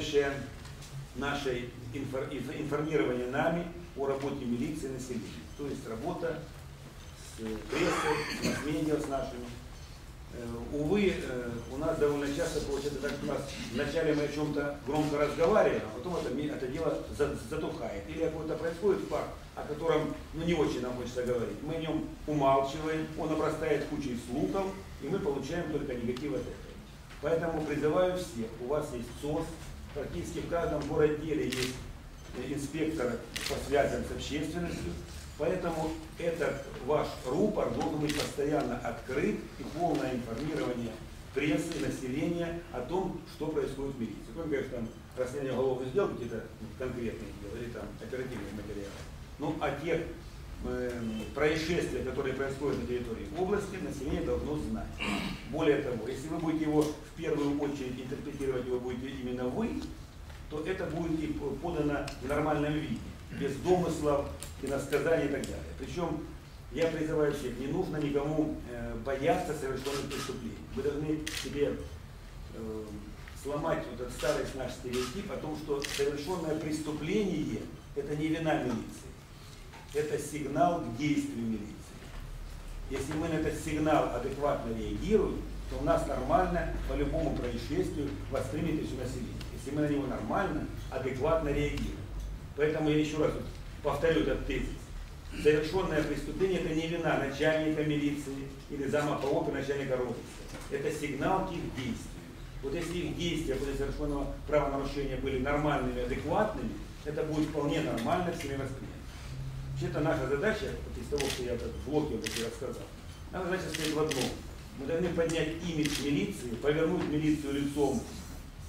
составляющая нашей инфор- инф- информирования нами о работе милиции и населения. То есть работа с э, прессой, с масс-медиа, с нашими. Э, Увы, э, у нас довольно часто получается так, у нас вначале мы о чем-то громко разговариваем, а потом это, это дело за- затухает. Или какой-то происходит факт, о котором ну, не очень нам хочется говорить. Мы о нем умалчиваем, он обрастает кучей слухов, и мы получаем только негатив от этого. Поэтому призываю всех, у вас есть СОС, практически в каждом городделе есть инспектор по связям с общественностью, поэтому этот ваш рупор должен быть постоянно открыт и полное информирование прессы, населения о том, что происходит в милиции. Кроме, конечно, там расследование уголовных дел, какие-то конкретные дела, или там оперативные материалы. Ну, о тех э, происшествиях, которые происходят на территории области, население должно знать. Более того, если вы будете его в первую очередь интерпретировать, его будете именно вы, то это будет и подано в нормальном виде, без домыслов, иносказаний и так далее. Причем я призываю всех, не нужно никому э, бояться совершенных преступлений. Вы должны себе э, сломать этот старый наш стереотип о том, что совершенное преступление – это не вина милиции. Это сигнал к действию милиции. Если мы на этот сигнал адекватно реагируем, то у нас нормально по любому происшествию воспримет все население. Если мы на него нормально, адекватно реагируем. Поэтому я еще раз повторю этот тезис. Совершенное преступление – это не вина начальника милиции или зама по опе начальника розыска. Это сигнал к их действию. Вот если их действия после совершенного правонарушения были нормальными, адекватными, это будет вполне нормально всеми воспринято. Вообще-то наша задача, вот из того, что я вот в блоке вот рассказал, наша задача стоит в одном. Мы должны поднять имидж милиции, повернуть милицию лицом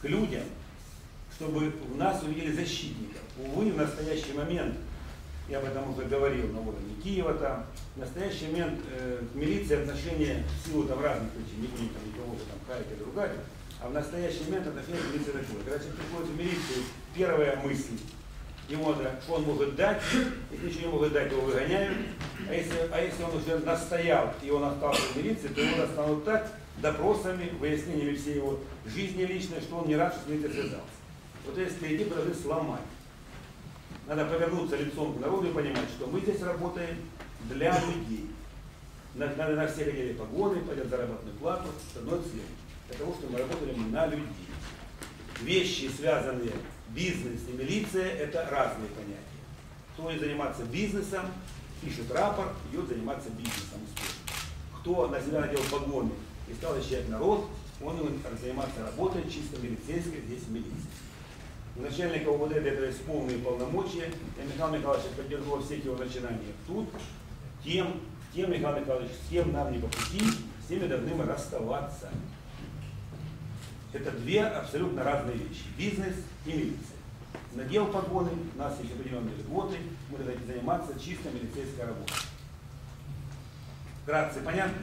к людям, чтобы в нас увидели защитников. Увы, в настоящий момент, я об этом уже говорил на уровне Киева там, в настоящий момент э, к милиции отношение в силу там разных причин, не будем там никого же там хаять или ругать, а в настоящий момент отношение к милиции такое. Когда человек приходит в милицию, первая мысль, ему что он может дать, если ничего не может дать, его выгоняют, а если, а если он уже настоял и он остался в милиции, то его достанут так, допросами, выяснениями всей его жизни личной, что он не рад, что с милицией связался. Вот эти должны сломать. Надо повернуться лицом к народу и понимать, что мы здесь работаем для людей. На- Надо на всех одели погоны, платят заработную плату с одной целью. Для того, чтобы мы работали на людей. Вещи, связанные бизнес и милиция, это разные понятия. Кто будет заниматься бизнесом, пишет рапорт, идет заниматься бизнесом успешно. Кто на себя надел погоны и стал защищать народ, он будет заниматься работой чисто милицейской здесь в милиции. У начальника УВД для этого есть полные полномочия. Я Михаил Михайлович поддерживал во всех его начинаниях тут. Тем, тем, Михаил Михайлович, с кем нам не по пути, с теми должны мы расставаться. Это две абсолютно разные вещи. Бизнес и милиция. Надел погоны, у нас есть определенные льготы, мы должны заниматься чисто милицейской работой. Вкратце, понятно?